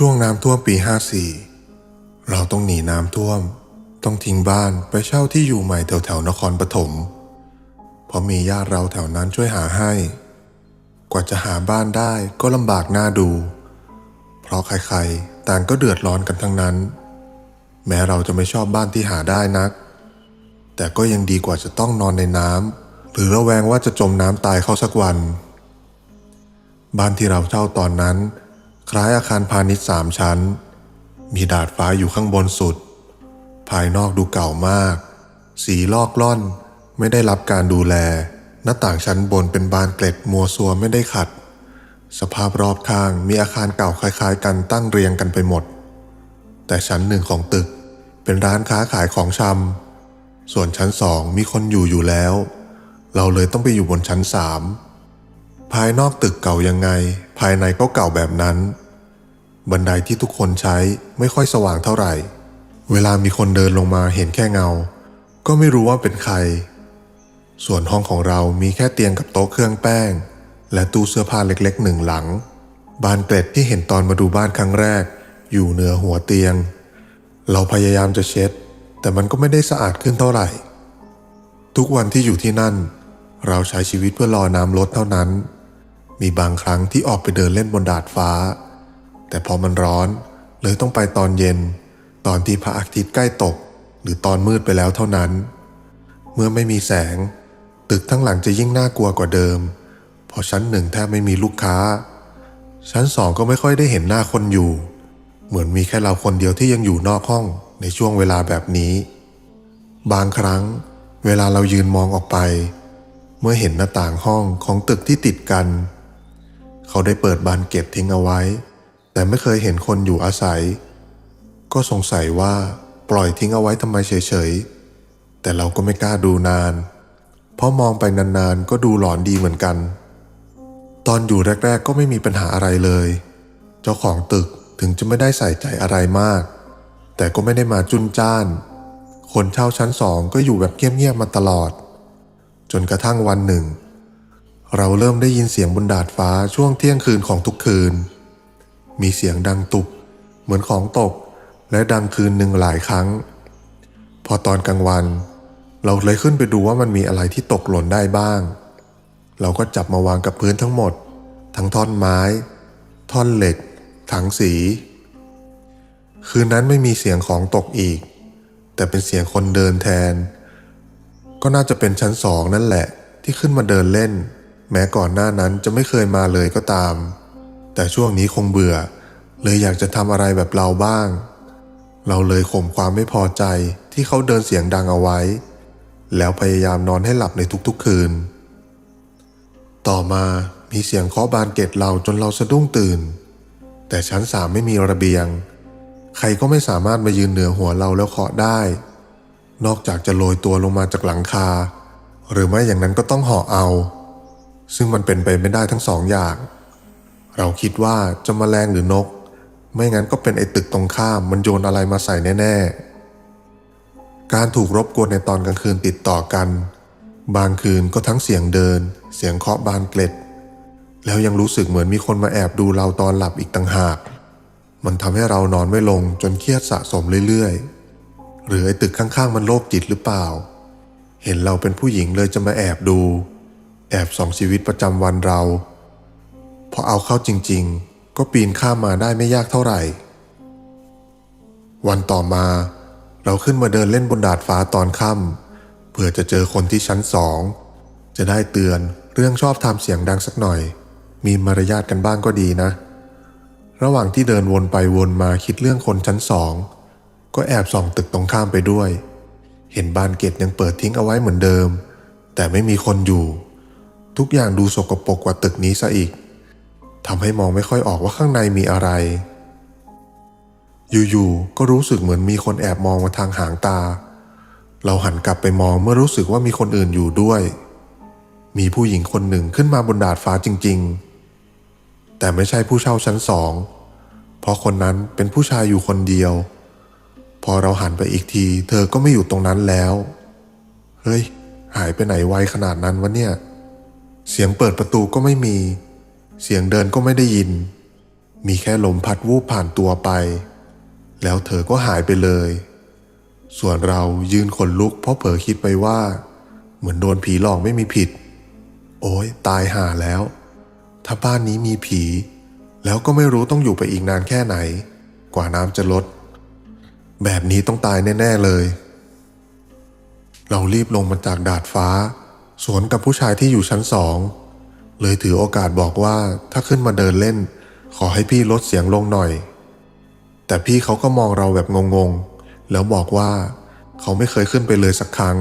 ช่วงน้ำท่วมปี 54 เราต้องหนีน้ำท่วม ต้องทิ้งบ้านไปเช่าที่อยู่ใหม่แถวแถวๆนครปฐมเพราะมีญาติเราแถวนั้นช่วยหาให้ กว่าจะหาบ้านได้ก็ลำบากหน้าดู เพราะใครๆ ต่างก็เดือดร้อนกันทั้งนั้น แม้เราจะไม่ชอบบ้านที่หาได้นัก แต่ก็ยังดีกว่าจะต้องนอนในน้ำหรือระแวงว่าจะจมน้ำตายเข้าสักวัน บ้านที่เราเช่าตอนนั้น คล้ายอาคารพาณิชย์สามชั้น มีดาดฟ้าอยู่ข้างบนสุด ภายนอกดูเก่ามาก สีลอกล่อนไม่ได้รับการดูแล หน้าต่างชั้นบนเป็นบานเกล็ดมัวซัวไม่ได้ขัด สภาพรอบข้างมีอาคารเก่าคล้ายๆ กันตั้งเรียงกันไปหมด แต่ชั้นหนึ่งของตึกเป็นร้านค้าขายของชำส่วนชั้นสองมีคนอยู่อยู่แล้ว เราเลยต้องไปอยู่บนชั้นสาม ภายนอกตึกเก่ายังไง ภายในก็เก่าแบบนั้น บันไดที่ทุกคนใช้ไม่ค่อยสว่างเท่าไหร่ เวลามีคนเดินลงมาเห็นแค่เงา ก็ไม่รู้ว่าเป็นใคร ส่วนห้องของเรามีแค่เตียงกับโต๊ะเครื่องแป้ง และตู้เสื้อผ้าเล็กๆหนึ่งหลัง บานเกล็ดที่เห็นตอนมาดูบ้านครั้งแรก อยู่เหนือหัวเตียง เราพยายามจะเช็ด แต่มันก็ไม่ได้สะอาดขึ้นเท่าไหร่ ทุกวันที่อยู่ที่นั่นเราใช้ชีวิตเพื่อรอน้ำลดเท่านั้น มีบางครั้งที่ออกไปเดินเล่นบนดาดฟ้า แต่พอมันร้อนเลยต้องไปตอนเย็น ตอนที่พระอาทิตย์ใกล้ตก หรือตอนมืดไปแล้วเท่านั้น เมื่อไม่มีแสง ตึกทั้งหลังจะยิ่งน่ากลัวกว่าเดิมเพราะชั้นหนึ่งแทบไม่มีลูกค้า ชั้นสองก็ไม่ค่อยได้เห็นหน้าคนอยู่ เหมือนมีแค่เราคนเดียวที่ยังอยู่นอกห้องในช่วงเวลาแบบนี้ บางครั้ง เวลาเรายืนมองออกไป เมื่อเห็นหน้าต่างห้องของตึกที่ติดกัน เขาได้เปิดบานเก็บทิ้งเอาไว้ แต่ไม่เคยเห็นคนอยู่อาศัย ก็สงสัยว่าปล่อยทิ้งเอาไว้ทำไมเฉยๆ แต่เราก็ไม่กล้าดูนาน เพราะมองไปนานๆ ก็ดูหลอนดีเหมือนกัน ตอนอยู่แรก ๆ ก็ไม่มีปัญหาอะไรเลย เจ้าของตึกถึงจะไม่ได้ใส่ใจอะไรมาก แต่ก็ไม่ได้มาจุนจ้าน คนเช่าชั้นสองก็อยู่แบบเงียบๆมาตลอด จนกระทั่งวันหนึ่ง เราเริ่มได้ยินเสียงบนดาดฟ้าช่วงเที่ยงคืนของทุกคืน มีเสียงดังตุบ เหมือนของตก และดังคืนหนึ่งหลายครั้ง พอตอนกลางวัน เราเลยขึ้นไปดูว่ามันมีอะไรที่ตกหล่นได้บ้าง เราก็จับมาวางกับพื้นทั้งหมด ทั้งท่อนไม้ ท่อนเหล็ก ถังสี คืนนั้นไม่มีเสียงของตกอีก แต่เป็นเสียงคนเดินแทน ก็น่าจะเป็นชั้นสองนั่นแหละที่ขึ้นมาเดินเล่น แม้ก่อนหน้านั้นจะไม่เคยมาเลยก็ตาม แต่ช่วงนี้คงเบื่อ เลยอยากจะทำอะไรแบบเราบ้าง เราเลยข่มความไม่พอใจที่เขาเดินเสียงดังเอาไว้ แล้วพยายามนอนให้หลับในทุกๆคืน ต่อมามีเสียงเคาะบานเกตเราจนเราสะดุ้งตื่น แต่ชั้นสามไม่มีระเบียง ใครก็ไม่สามารถมายืนเหนือหัวเราแล้วเคาะได้ นอกจากจะโรยตัวลงมาจากหลังคา หรือไม่อย่างนั้นก็ต้องห่อเอา ซึ่งมันเป็นไปไม่ได้ทั้งสองอย่าง เราคิดว่าจะมาแมลงหรือนก ไม่งั้นก็เป็นไอ้ตึกตรงข้ามมันโยนอะไรมาใส่แน่ ๆ การถูกรบกวนในตอนกลางคืนติดต่อกัน บางคืนก็ทั้งเสียงเดิน เสียงเคาะบานเกล็ด แล้วยังรู้สึกเหมือนมีคนมาแอบดูเราตอนหลับอีกต่างหาก มันทำให้เรานอนไม่ลงจนเครียดสะสมเรื่อยๆ หรือไอ้ตึกข้างๆมันโรคจิตหรือเปล่า เห็นเราเป็นผู้หญิงเลยจะมาแอบดู แอบส่องชีวิตประจำวันเรา พอเอาเข้าจริงๆ ก็ปีนข้ามมาได้ไม่ยากเท่าไหร่ วันต่อมาเราขึ้นมาเดินเล่นบนดาดฟ้าตอนค่ำเพื่อจะเจอคนที่ชั้นสองจะได้เตือนเรื่องชอบทำเสียงดังสักหน่อย มีมารยาทกันบ้างก็ดีนะ ระหว่างที่เดินวนไปวนมาคิดเรื่องคนชั้นสองก็แอบส่องตึกตรงข้ามไปด้วย เห็นบานเกตยังเปิดทิ้งเอาไว้เหมือนเดิม แต่ไม่มีคนอยู่ ทุกอย่างดูสกปรกกว่าตึกนี้ซะอีกทำให้มองไม่ค่อยออกว่าข้างในมีอะไร อยู่ๆ ก็รู้สึกเหมือนมีคนแอบมองมาทางหางตา เราหันกลับไปมองเมื่อรู้สึกว่ามีคนอื่นอยู่ด้วย มีผู้หญิงคนหนึ่งขึ้นมาบนดาดฟ้าจริง ๆ แต่ไม่ใช่ผู้เช่าชั้นสอง เพราะคนนั้นเป็นผู้ชายอยู่คนเดียว พอเราหันไปอีกที เธอก็ไม่อยู่ตรงนั้นแล้ว เฮ้ย หายไปไหนไวขนาดนั้นวะเนี่ย เสียงเปิดประตูก็ไม่มี เสียงเดินก็ไม่ได้ยิน มีแค่ลมพัดวูบผ่านตัวไป แล้วเธอก็หายไปเลย ส่วนเรายืนขนลุกเพราะเผลอคิดไปว่า เหมือนโดนผีหลอกไม่มีผิด โอ้ยตายห่าแล้ว ถ้าบ้านนี้มีผี แล้วก็ไม่รู้ต้องอยู่ไปอีกนานแค่ไหน กว่าน้ำจะลด แบบนี้ต้องตายแน่ ๆเลย เรารีบลงมาจากดาดฟ้า สวนกับผู้ชายที่อยู่ชั้นสองเลยถือโอกาสบอกว่าถ้าขึ้นมาเดินเล่น ขอให้พี่ลดเสียงลงหน่อย แต่พี่เขาก็มองเราแบบงงๆ แล้วบอกว่า เขาไม่เคยขึ้นไปเลยสักครั้ง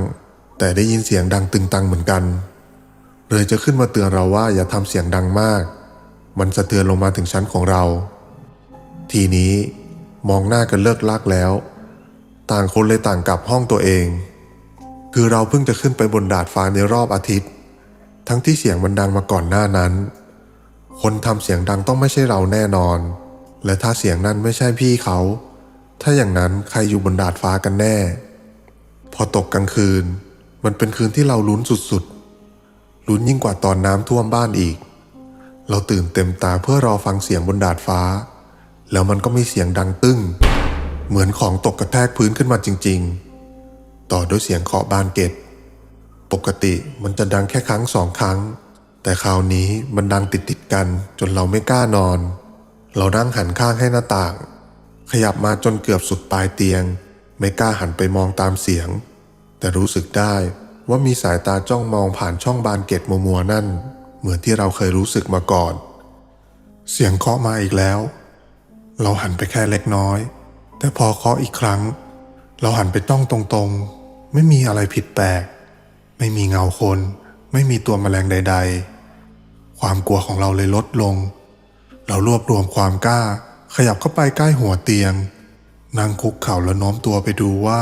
แต่ได้ยินเสียงดังตึงตังเหมือนกัน เลยจะขึ้นมาเตือนเราว่าอย่าทำเสียงดังมาก มันจะเตือนลงมาถึงชั้นของเรา ทีนี้มองหน้ากันเลิกลากแล้ว ต่างคนเลยต่างกลับห้องตัวเอง คือเราเพิ่งจะขึ้นไปบนดาดฟ้าในรอบอาทิตย์ ทั้งที่เสียงมันดังมาก่อนหน้านั้น คนทำเสียงดังต้องไม่ใช่เราแน่นอน และถ้าเสียงนั้นไม่ใช่พี่เขา ถ้าอย่างนั้นใครอยู่บนดาดฟ้ากันแน่ พอตกกลางคืน มันเป็นคืนที่เราลุ้นสุดๆ ลุ้นยิ่งกว่าตอนน้ำท่วมบ้านอีก เราตื่นเต็มตาเพื่อรอฟังเสียงบนดาดฟ้า แล้วมันก็มีเสียงดังตึ้ง เหมือนของตกกระแทกพื้นขึ้นมาจริง ๆ ต่อด้วยเสียงเคาะบานเกตปกติมันจะดังแค่ครั้งสองครั้ง แต่คราวนี้มันดังติดติดกันจนเราไม่กล้านอน เรานั่งหันข้างให้หน้าต่าง ขยับมาจนเกือบสุดปลายเตียง ไม่กล้าหันไปมองตามเสียง แต่รู้สึกได้ว่ามีสายตาจ้องมองผ่านช่องบานเกตมัวๆนั่น เหมือนที่เราเคยรู้สึกมาก่อน เสียงเคาะมาอีกแล้ว เราหันไปแค่เล็กน้อย แต่พอเคาะอีกครั้ง เราหันไปจ้องตรงๆ ไม่มีอะไรผิดแปลก ไม่มีเงาคน ไม่มีตัวแมลงใด ๆ ความกลัวของเราเลยลดลง เรารวบรวมความกล้า ขยับเข้าไปใกล้หัวเตียง นั่งคุกเข่าแล้วโน้มตัวไปดูว่า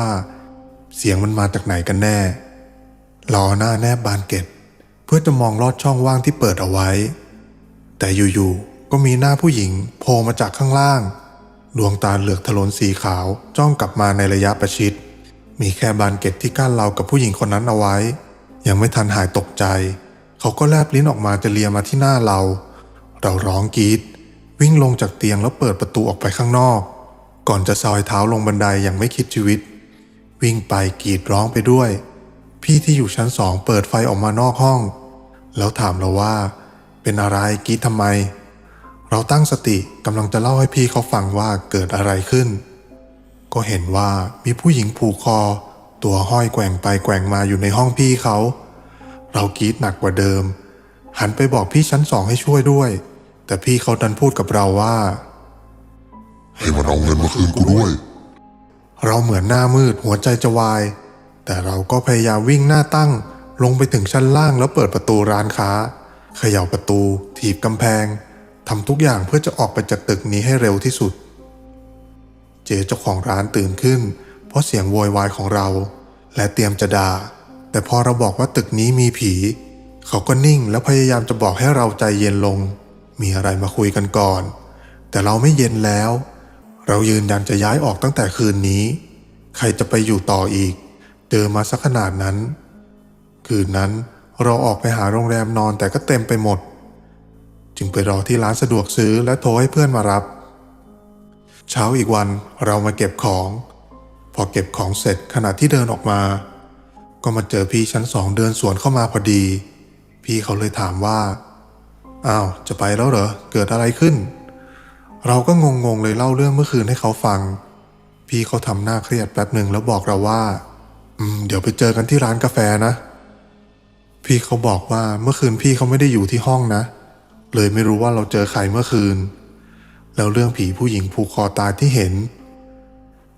เสียงมันมาจากไหนกันแน่รอหน้าแนบบานเกตเพื่อจะมองลอดช่องว่างที่เปิดเอาไว้ แต่อยู่ๆก็มีหน้าผู้หญิงโผล่มาจากข้างล่าง ดวงตาเหลือกถลนสีขาวจ้องกลับมาในระยะประชิด มีแค่บานเกตที่กั้นเรากับผู้หญิงคนนั้นเอาไว้ ยังไม่ทันหายตกใจ เขาก็แลบลิ้นออกมาจะเลียมาที่หน้าเรา เราร้องกรีดวิ่งลงจากเตียงแล้วเปิดประตูออกไปข้างนอก ก่อนจะซอยเท้าลงบันไดอย่างไม่คิดชีวิต วิ่งไปกรีดร้องไปด้วย พี่ที่อยู่ชั้นสองเปิดไฟออกมานอกห้อง แล้วถามเราว่า เป็นอะไรกรีดทำไม เราตั้งสติกำลังจะเล่าให้พี่เขาฟังว่าเกิดอะไรขึ้น ก็เห็นว่ามีผู้หญิงผูกคอ ตัวห้อยแกว่งไปแกว่งมาอยู่ในห้องพี่เขา เรากรีดหนักกว่าเดิม หันไปบอกพี่ชั้นสองให้ช่วยด้วย แต่พี่เขาดันพูดกับเราว่า ให้มันเอาเงินมาคืนกูด้วย เราเหมือนหน้ามืดหัวใจจะวาย แต่เราก็พยายามวิ่งหน้าตั้ง ลงไปถึงชั้นล่างแล้วเปิดประตูร้านค้าเขย่าประตู ถีบกำแพงทำทุกอย่างเพื่อจะออกไปจากตึกนี้ให้เร็วที่สุด เจ๊เจ้าของร้านตื่นขึ้น เพราะเสียงโวยวายของเรา และเตรียมจะด่า แต่พอเราบอกว่าตึกนี้มีผี เขาก็นิ่งแล้วพยายามจะบอกให้เราใจเย็นลง มีอะไรมาคุยกันก่อน แต่เราไม่เย็นแล้ว เรายืนยันจะย้ายออกตั้งแต่คืนนี้ ใครจะไปอยู่ต่ออีก เจอมาสักขนาดนั้น คืนนั้นเราออกไปหาโรงแรมนอนแต่ก็เต็มไปหมด จึงไปรอที่ร้านสะดวกซื้อและโทรให้เพื่อนมารับ เช้าอีกวันเรามาเก็บของ พอเก็บของเสร็จขณะที่เดินออกมา ก็มาเจอพี่ชั้นสองเดินสวนเข้ามาพอดี พี่เขาเลยถามว่าอ้าวจะไปแล้วเหรอเกิดอะไรขึ้น เราก็งงๆเลยเล่าเรื่องเมื่อคืนให้เขาฟัง พี่เขาทำหน้าเครียดแป๊บหนึ่งแล้วบอกเราว่าอืมเดี๋ยวไปเจอกันที่ร้านกาแฟนะ พี่เขาบอกว่าเมื่อคืนพี่เขาไม่ได้อยู่ที่ห้องนะ เลยไม่รู้ว่าเราเจอใครเมื่อคืน แล้วเรื่องผีผู้หญิงผูกคอตายที่เห็น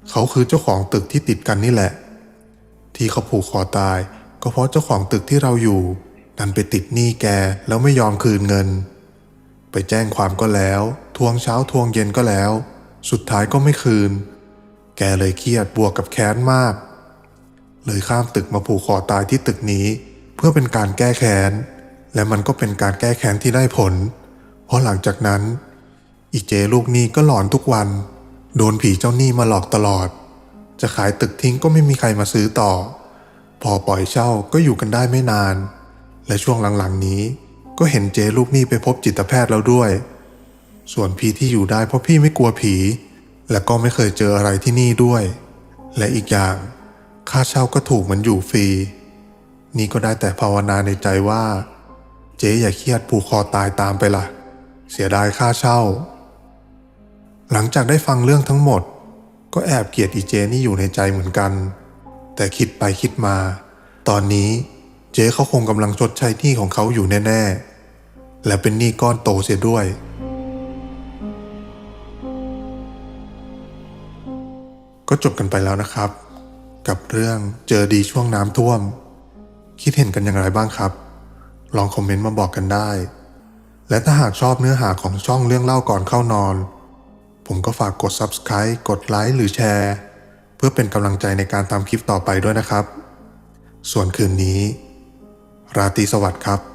เขาคือเจ้าของตึกที่ติดกันนี่แหละ ที่เขาผูกคอตาย ก็เพราะเจ้าของตึกที่เราอยู่ดันไปติดหนี้แกแล้วไม่ยอมคืนเงิน ไปแจ้งความก็แล้ว ทวงเช้าทวงเย็นก็แล้ว สุดท้ายก็ไม่คืน แกเลยเครียดบวกกับแค้นมาก เลยข้ามตึกมาผูกคอตายที่ตึกนี้ เพื่อเป็นการแก้แค้นและมันก็เป็นการแก้แค้นที่ได้ผล เพราะหลังจากนั้น อีเจลูกนี้ก็หลอนทุกวัน โดนผีเจ้าหนี้มาหลอกตลอด จะขายตึกทิ้งก็ไม่มีใครมาซื้อต่อ พอปล่อยเช่าก็อยู่กันได้ไม่นาน และช่วงหลังๆนี้ ก็เห็นเจลูกนี้ไปพบจิตแพทย์แล้วด้วย ส่วนพี่ที่อยู่ได้เพราะพี่ไม่กลัวผี และก็ไม่เคยเจออะไรที่นี่ด้วย และอีกอย่างค่าเช่าก็ถูกเหมันอยู่ฟรี นี่ก็ได้แต่ภาวนาในใจว่า เจ๊อย่าเครียดผูกคอตายตามไปล่ะ เสียดายค่าเช่า หลังจากได้ฟังเรื่องทั้งหมด ก็แอบเกลียดอีเจนี่อยู่ในใจเหมือนกัน แต่คิดไปคิดมา ตอนนี้เจ๊เขาคงกำลังชดใช้หนี้ของเขาอยู่แน่ ๆ และเป็นหนี้ก้อนโตเสียด้วย ก็จบกันไปแล้วนะครับ กับเรื่องเจอดีช่วงน้ำท่วม คิดเห็นกันอย่างไรบ้างครับ ลองคอมเมนต์มาบอกกันได้ และถ้าหากชอบเนื้อหาของช่องเรื่องเล่าก่อนเข้านอน ผมก็ฝากกด Subscribe กดไลค์หรือแชร์ เพื่อเป็นกำลังใจในการทำคลิปต่อไปด้วยนะครับ ส่วนคืนนี้ ราตรีสวัสดิ์ครับ